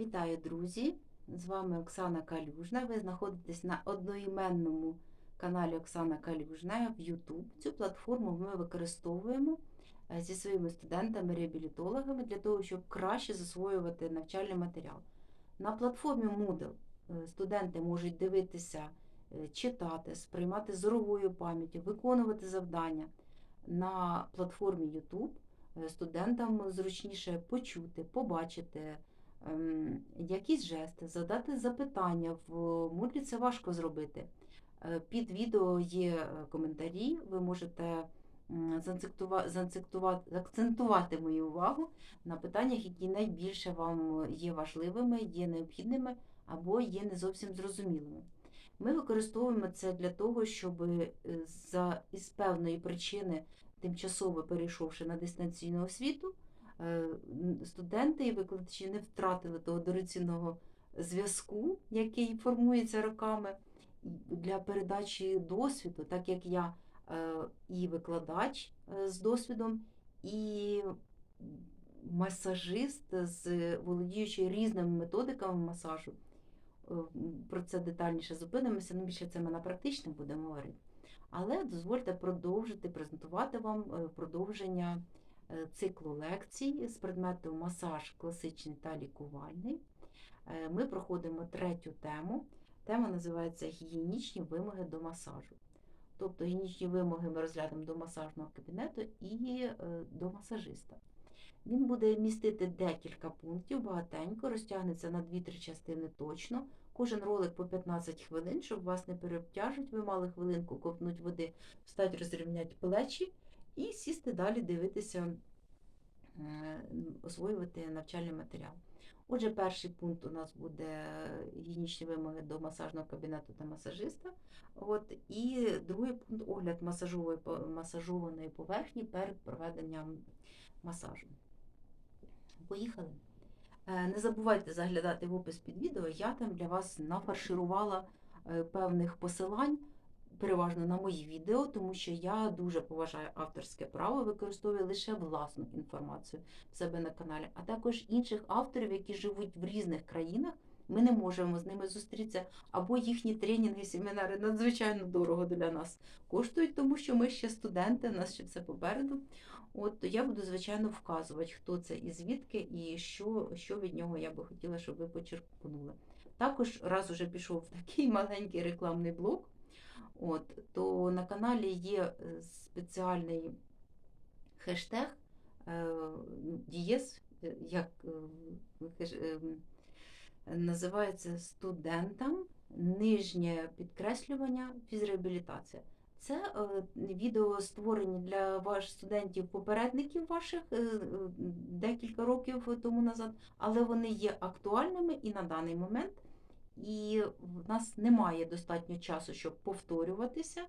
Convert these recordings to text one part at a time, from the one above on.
Вітаю, друзі! З вами Оксана Калюжна. Ви знаходитесь на одноіменному каналі Оксана Калюжна в YouTube. Цю платформу ми використовуємо е, зі своїми студентами-реабілітологами для того, щоб краще засвоювати навчальний матеріал. На платформі Moodle е, студенти можуть дивитися, е, читати, сприймати зоровою пам'яттю, виконувати завдання. На платформі YouTube студентам зручніше почути, побачити якісь жести, задати запитання. В Moodle це важко зробити. Е, Під відео є е, коментарі, ви можете заакцентувати мою увагу на питаннях, які найбільше вам є важливими, є необхідними або є не зовсім зрозумілими. Ми використовуємо це для того, щоб е, за із певної причини, тимчасово перейшовши на дистанційну освіту, студенти і викладачі не втратили того дорогоцінного зв'язку, який формується роками для передачі досвіду, так як я е, і викладач е, з досвідом, і масажист з володіючи різними методиками масажу. Е, Про це детальніше зупинимося, ну більше це ми на практичному будемо говорити. Але дозвольте продовжити презентувати вам е, продовження е, циклу лекцій з предмету масаж класичний та лікувальний. Е, Ми проходимо третю тему. Тема називається Гігієнічні вимоги до масажу. Тобто гігієнічні вимоги ми розглянемо до масажного кабінету і е, до масажиста. Він буде містити декілька пунктів, багатенько, розтягнеться на 2-3 частини точно. Кожен ролик по 15 хвилин, щоб вас не переобтяжуть, ви мали хвилинку ковтнуть води, встать, розрівняти плечі і сісти далі дивитися, е, освоювати навчальний матеріал. Отже, перший пункт у нас буде гігієнічні вимоги до масажного кабінету та масажиста. От, і другий пункт огляд масажової, масажованої поверхні перед проведенням масажу. Поїхали. Е, Не забувайте заглядати в опис під відео. Я там для вас нафарширувала е, певних посилань, переважно на мої відео, тому що я дуже поважаю авторське право, використовую лише власну інформацію в себе на каналі, а також інших авторів, які живуть в різних країнах. Ми не можемо з ними зустрітися, або їхні тренінги, семінари надзвичайно дорого для нас коштують, тому що ми ще студенти, у нас ще все попереду. От я буду, звичайно, вказувати, хто це і звідки, і що, що від нього я би хотіла, щоб ви почерпнули. Також, раз уже пішов такий маленький рекламний блок, от, то на каналі є е, спеціальний хештег е, дієс, е, як називається студентам нижнє підкреслювання фізреабілітація. Це відео створені для ваших студентів, попередників ваших декілька років тому назад, але вони є актуальними і на даний момент. І в нас немає достатньо часу, щоб повторюватися.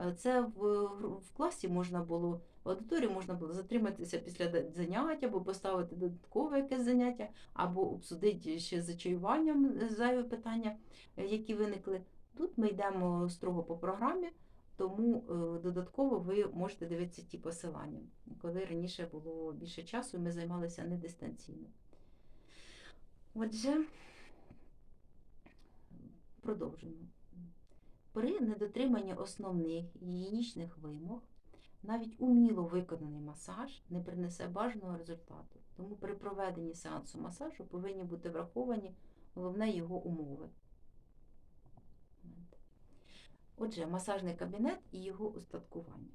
Е, Це в, в класі можна було, в аудиторії можна було затриматися після заняття, або поставити додаткове якесь заняття, або обсудити ще за чаюванням е, зайві питання, е, які виникли. Тут ми йдемо строго по програмі, тому додатково ви можете дивитися ті посилання. Коли раніше було більше часу, ми займалися не дистанційно. Отже, продовжуємо. При недотриманні основних гігієнічних вимог навіть уміло виконаний масаж не принесе бажаного результату. Тому при проведенні сеансу масажу повинні бути враховані головне його умови. Отже, масажний кабінет і його устаткування.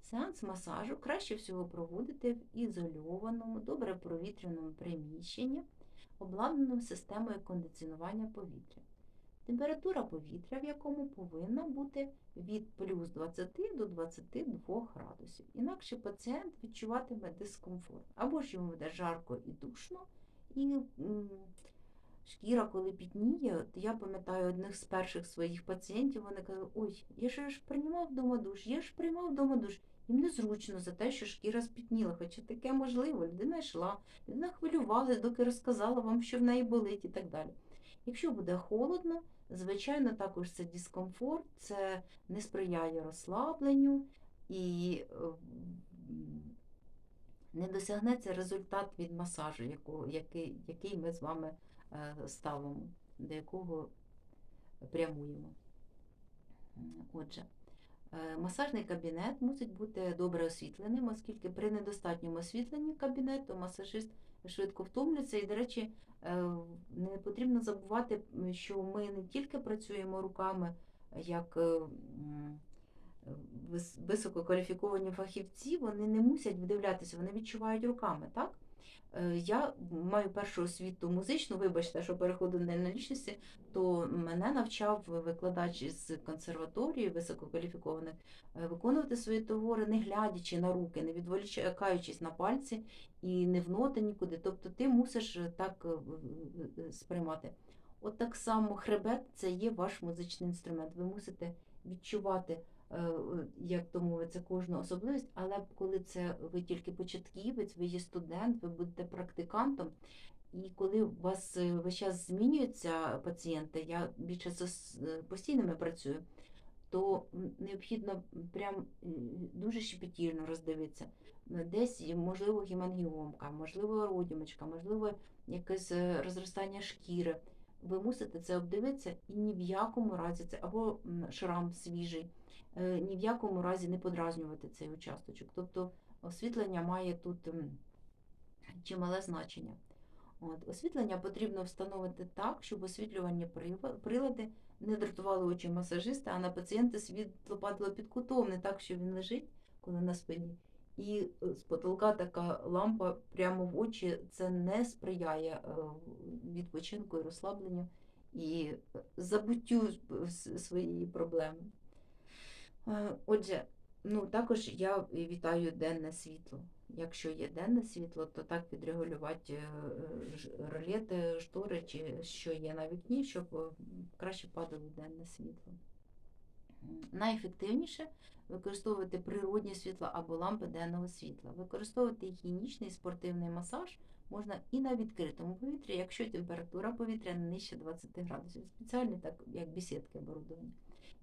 Сеанс масажу краще всього проводити в ізольованому, добре провітряному приміщенні, обладнаному системою кондиціонування повітря. Температура повітря, в якому повинна бути від плюс 20 до 22 градусів. Інакше пацієнт відчуватиме дискомфорт. Або ж йому буде жарко і душно, і шкіра, коли пітніє, то я пам'ятаю одних з перших своїх пацієнтів, вони казали, ой, я ж приймав вдома душ, я ж приймав вдома душ. Їм незручно за те, що шкіра спітніла, хоча таке можливо, людина йшла, людина хвилювалася, доки розказала вам, що в неї болить і так далі. Якщо буде холодно, звичайно, також це дискомфорт, це не сприяє розслабленню і е, не досягнеться результат від масажу, який, який ми з вами е, ставимо, до якого прямуємо. Отже, масажний кабінет мусить бути добре освітленим, оскільки при недостатньому освітленні кабінету масажист швидко втомлюється. І, до речі, е, не потрібно забувати, що ми не тільки працюємо руками як е, висококваліфіковані фахівці, вони не мусять вдивлятися, вони відчувають руками, так? Е, Я маю першу освіту музичну, вибачте, що переходу на на лічності, то мене навчав викладач із консерваторії висококваліфікованих е, виконувати свої твори, не глядячи на руки, не відволікаючись на пальці і не в ноти нікуди. Тобто ти мусиш е, так сприймати. От так само хребет це є ваш музичний інструмент. Ви мусите відчувати, як то мовиться, кожну особливість, але коли це ви тільки початківець, ви є студент, ви будете практикантом. І коли у вас е, весь час змінюються пацієнти, я більше з з постійними працюю, то необхідно прям е, дуже щепетільно роздивитися. Е, Десь, можливо, гемангіомка, можливо, родімочка, можливо, якесь е, розростання шкіри. Ви мусите це обдивитися і ні в якому разі це або шрам свіжий, е, ні в якому разі не подразнювати цей участочок. Тобто освітлення має тут чимале значення. От, освітлення потрібно встановити так, щоб освітлювальні прилади не дратували очі масажиста, а на пацієнта світло падало під кутом, не так, що він лежить, коли на спині. І е, з потолка така лампа прямо в очі це не сприяє е, відпочинку і розслабленню і е, забуттю своєї проблеми. Е, Отже, ну також я вітаю денне світло. Якщо є денне світло, то так підрегулювати е, е, ролети, штори чи що є на вікні, щоб краще падало денне світло. Найефективніше використовувати природні світла або лампи денного світла. Використовувати гігієнічний спортивний масаж можна і на відкритому повітрі, якщо температура повітря не нижче 20 градусів. Спеціальні, так як бесідки оборудовані.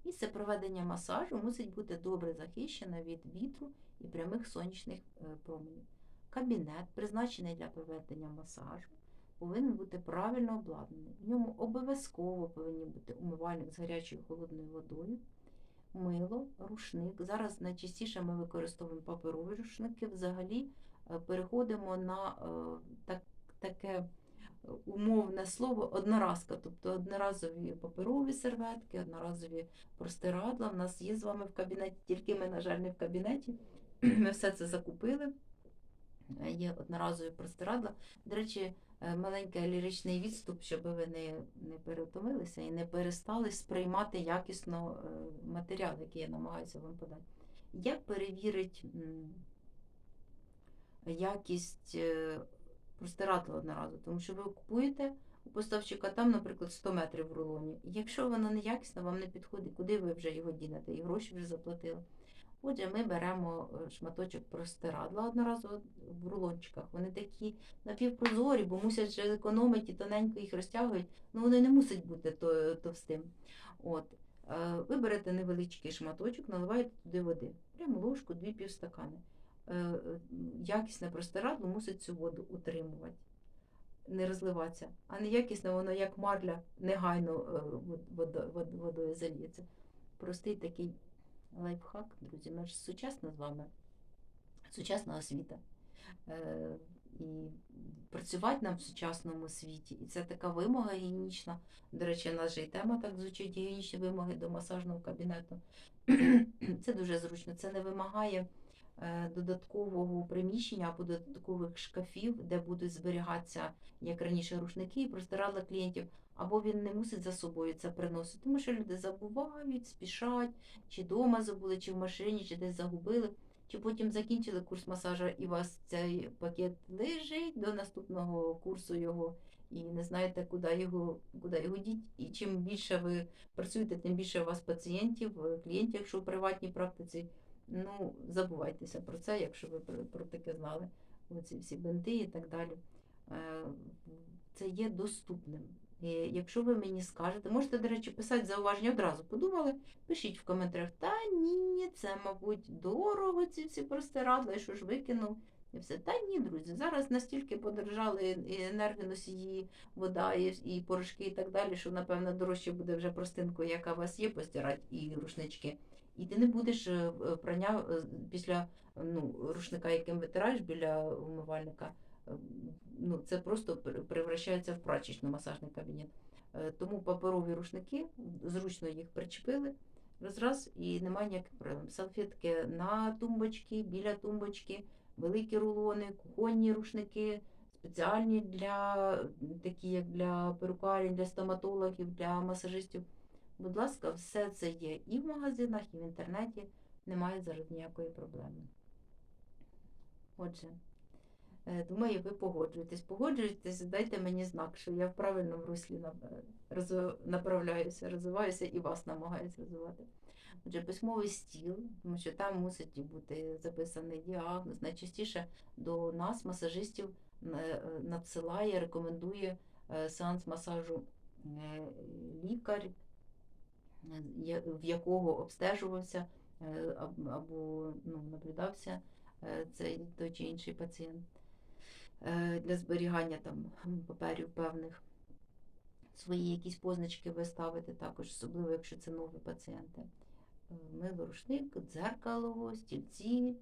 Місце проведення масажу мусить бути добре захищене від вітру і прямих сонячних е, променів. Кабінет, призначений для проведення масажу, повинен бути правильно обладнаний. В ньому обов'язково повинні бути умивальник з гарячою холодною водою, мило, рушник. Зараз найчастіше ми використовуємо паперові рушники. Взагалі е, переходимо на е, так, таке умовне слово одноразка, тобто одноразові паперові серветки, одноразові простирадла. У нас є з вами в кабінеті, тільки ми, на жаль, не в кабінеті. Ми все це закупили. Е, Є одноразові простирадла. До речі, е, маленький ліричний відступ, щоб ви не, не переутомилися і не перестали сприймати якісно е, матеріал, який я намагаюся вам подати. Як перевірити м, якість простирадла одноразу? Тому що ви купуєте у поставщика там, наприклад, 100 метрів в рулоні. Якщо воно не якісне, вам не підходить, куди ви вже його дінете? І гроші вже заплатили. Отже, ми беремо е, шматочок простирадла одноразово в рулончиках. Вони такі напівпрозорі, бо мусять же економити і тоненько їх розтягують. Ну вони не мусять бути то- товстим. От. Е, Ви берете невеличкий шматочок, наливаєте туди води. Прямо ложку, дві півстакани. Е, Якісне простирадло мусить цю воду утримувати, не розливатися. А неякісне воно як марля негайно е, вод- водо- вод- водою зальється. Простий такий лайфхак, друзі. Ми ж сучасна з вами, сучасна освіта. Е, і працювати нам в сучасному світі. І це така вимога гігієнічна. До речі, у нас же і тема так звучить гігієнічні вимоги до масажного кабінету. Це дуже зручно. Це не вимагає додаткового приміщення або додаткових шкафів, де будуть зберігатися, як раніше, рушники і простирадла клієнтів, або він не мусить за собою це приносити, тому що люди забувають, спішать, чи вдома забули, чи в машині, чи десь загубили. Чи потім закінчили курс масажа і у вас цей пакет лежить до наступного курсу його, і не знаєте, куди його, куди його діть. І чим більше ви працюєте, тим більше у вас пацієнтів, е, клієнтів, якщо в приватній практиці. Ну, забувайтеся про це, якщо ви про, таке знали. Оці всі бинти і так далі. Е, Це є доступним. І Якщо ви мені скажете, можете, до речі, писати зауваження одразу. Подумали, пишіть в коментарях, та ні, це, мабуть, дорого ці всі простирадла, що ж викинув. І все. Та ні, друзі, зараз настільки подорожали і енергоносії, вода, і, і порошки, і так далі, що, напевно, дорожче буде вже простинку, яка у вас є, постирати, і рушнички. І ти не будеш е, е, прання е, після ну, рушника, яким витираєш біля умивальника. Ну, це просто превращається в прачечну масажний кабінет. Тому паперові рушники, зручно їх причепили, раз раз і немає ніяких проблем. Салфетки на тумбочки, біля тумбочки, великі рулони, кухонні рушники, спеціальні для такі, як для перукарів, для стоматологів, для масажистів. Будь ласка, все це є і в магазинах, і в інтернеті. Немає зараз ніякої проблеми. Отже, е, думаю, ви погоджуєтесь. Погоджуєтесь, дайте мені знак, що я в правильному руслі направляюся, розвиваюся і вас намагаюся розвивати. Отже, письмовий стіл, тому що там мусить бути записаний діагноз. Найчастіше до нас, масажистів, е, надсилає, рекомендує е, сеанс масажу е, лікар, е, в якого обстежувався е, або ну, наблюдався е, цей той чи інший пацієнт е, для зберігання там паперів певних. Свої якісь позначки ви ставите також, особливо якщо це нові пацієнти. Мило рушник, дзеркало, стільці,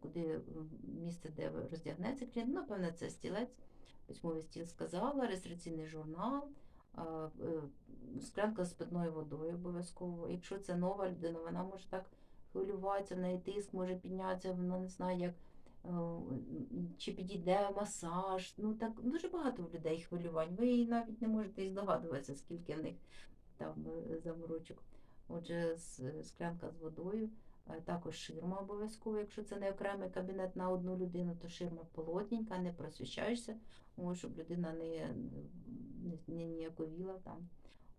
куди місце, де роздягнеться клієнт. Напевно, це стілець, письмовий стіл сказала, реєстраційний журнал, склянка з питною водою обов'язково. Якщо це нова людина, вона може так хвилюватися, в неї тиск може піднятися, вона не знає, як. е, Чи підійде масаж? Ну так дуже багато в людей хвилювань. Ви навіть не можете здогадуватися, скільки в них там е, заморочок. Отже, склянка з водою, е, також ширма обов'язково. Якщо це не окремий кабінет на одну людину, то ширма полотненька, не просвіщаєшся, щоб людина не, не, ніяковіла там.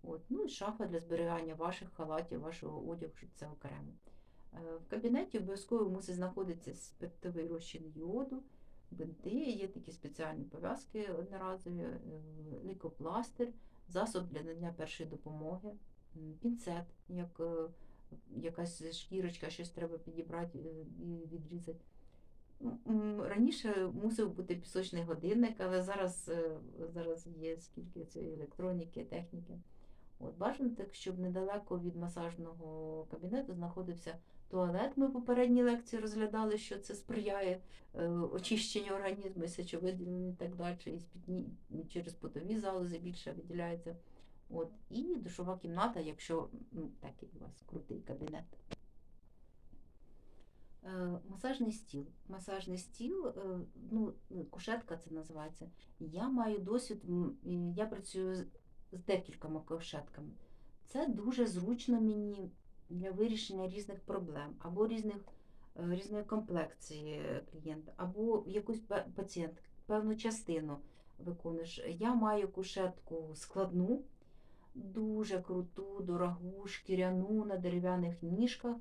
От. Ну і шафа для зберігання ваших халатів, вашого одягу, щоб це окремо. Е, В кабінеті обов'язково мусить знаходитися спиртовий розчин йоду, бинти, є такі спеціальні пов'язки одноразові, е, лікопластир, засоб для надання першої допомоги, пінцет, як е, якась шкірочка, щось треба підібрати е, і відрізати. Раніше мусив бути пісочний годинник, але зараз, е, зараз є скільки цієї електроніки, техніки. От бажано так, щоб недалеко від масажного кабінету знаходився туалет. Ми в попередній лекції розглядали, що це сприяє е, очищенню організму, сечовиділенню і так далі, і спітні, через потові залози більше виділяється. От, і душова кімната, якщо ну, такий у вас крутий кабінет. Е, Масажний стіл. Масажний стіл, е, ну, кушетка це називається. Я маю досвід, я працюю з- декількома кушетками. Це дуже зручно мені для вирішення різних проблем, або різних, е, різної комплекції клієнта, або якусь пацієнт, певну частину виконуєш. Я маю кушетку складну, дуже круту, дорогу, шкіряну на дерев'яних ніжках.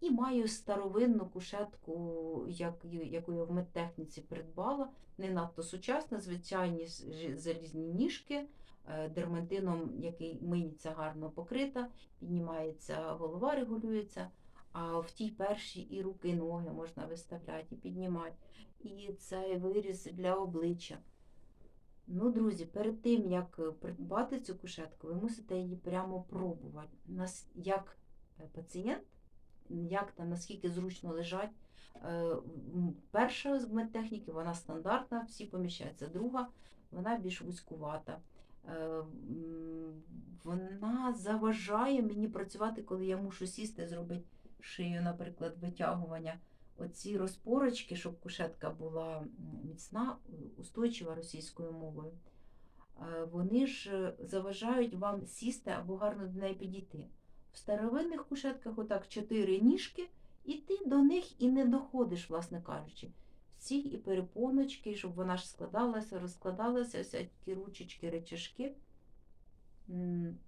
І маю старовинну кушетку, як, яку я в медтехніці придбала, не надто сучасна, звичайні залізні ніжки, е, дермантином, який миється гарно покрита, піднімається голова, регулюється, а в тій першій і руки, і ноги можна виставляти, і піднімати. І цей виріз для обличчя. Ну, друзі, перед тим, як е, придбати цю кушетку, ви мусите її прямо пробувати. Нас, як е, пацієнт, як там, наскільки зручно лежать. Е, Перша з медтехніки, вона стандартна, всі поміщаються. Друга, вона більш вузькувата. Вона заважає мені працювати, коли я мушу сісти, зробити шию, наприклад, витягування. Оці розпорочки, щоб кушетка була міцна, устойчива російською мовою. е, Вони ж е, заважають вам сісти або гарно до неї підійти. В старовинних кушетках отак чотири ніжки, і ти до них і не доходиш, власне кажучи. Всі і перепоночки, щоб вона ж складалася, розкладалася, всякі ручечки, речашки.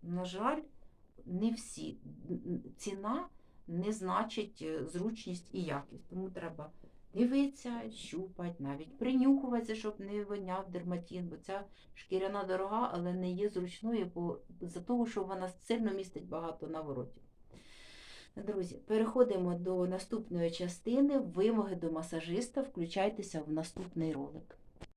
На жаль, не всі. Ціна не значить е, зручність і якість. Тому треба дивитися, щупати, навіть принюхуватися, щоб не виняв дерматин, бо ця шкіряна дорога, але не є зручною, бо за того, що вона сильно містить багато наворотів. Друзі, переходимо до наступної частини вимоги до масажиста. Включайтеся в наступний ролик.